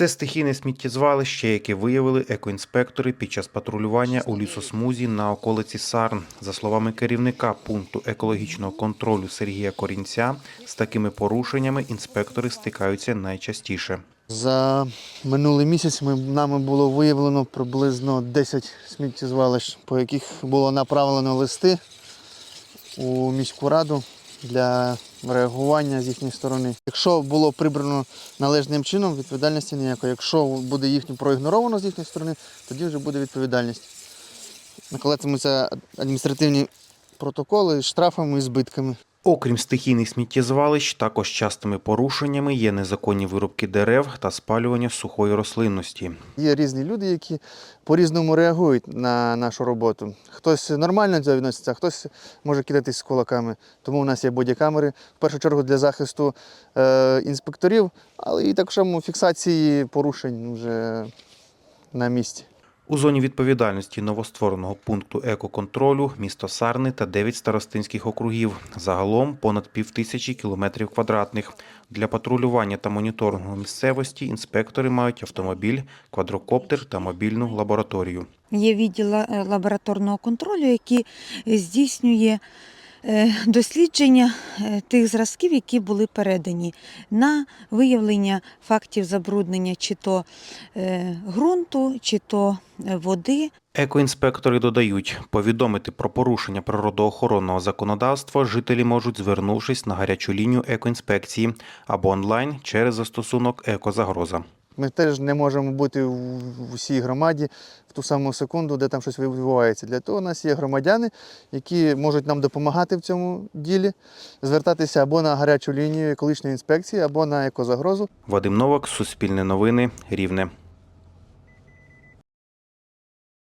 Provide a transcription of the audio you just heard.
Це стихійне сміттєзвалище, яке виявили екоінспектори під час патрулювання у лісосмузі на околиці Сарн. За словами керівника пункту екологічного контролю Сергія Корінця, з такими порушеннями інспектори стикаються найчастіше. За минулий місяць ми, нами було виявлено приблизно 10 сміттєзвалищ, по яких було направлено листи у міську раду для реагування з їхньої сторони. Якщо було прибрано належним чином, відповідальності ніякої. Якщо буде їхнє проігноровано з їхньої сторони, тоді вже буде відповідальність. Накладатимуться адміністративні протоколи з штрафами і збитками. Окрім стихійних сміттєзвалищ, також частими порушеннями є незаконні вирубки дерев та спалювання сухої рослинності. Є різні люди, які по-різному реагують на нашу роботу. Хтось нормально до цього відноситься, а хтось може кидатись з кулаками. Тому у нас є бодікамери, в першу чергу для захисту е, інспекторів, але і також фіксації порушень вже на місці. У зоні відповідальності новоствореного пункту екоконтролю місто Сарни та 9 старостинських округів. Загалом понад півтисячі кілометрів квадратних. Для патрулювання та моніторингу місцевості інспектори мають автомобіль, квадрокоптер та мобільну лабораторію. Є відділ е, лабораторного контролю, який е, здійснює дослідження е, тих зразків, які були передані на виявлення фактів забруднення чи то е, ґрунту, чи то е, води. Екоінспектори додають, повідомити про порушення природоохоронного законодавства жителі можуть, звернувшись на гарячу лінію екоінспекції або онлайн через застосунок Екозагроза. Ми теж не можемо бути в усій громаді в ту саму секунду, де там щось відбувається. Для того у нас є громадяни, які можуть нам допомагати в цьому ділі, звертатися або на гарячу лінію екологічної інспекції, або на екозагрозу. Вадим Новак, Суспільне новини, Рівне.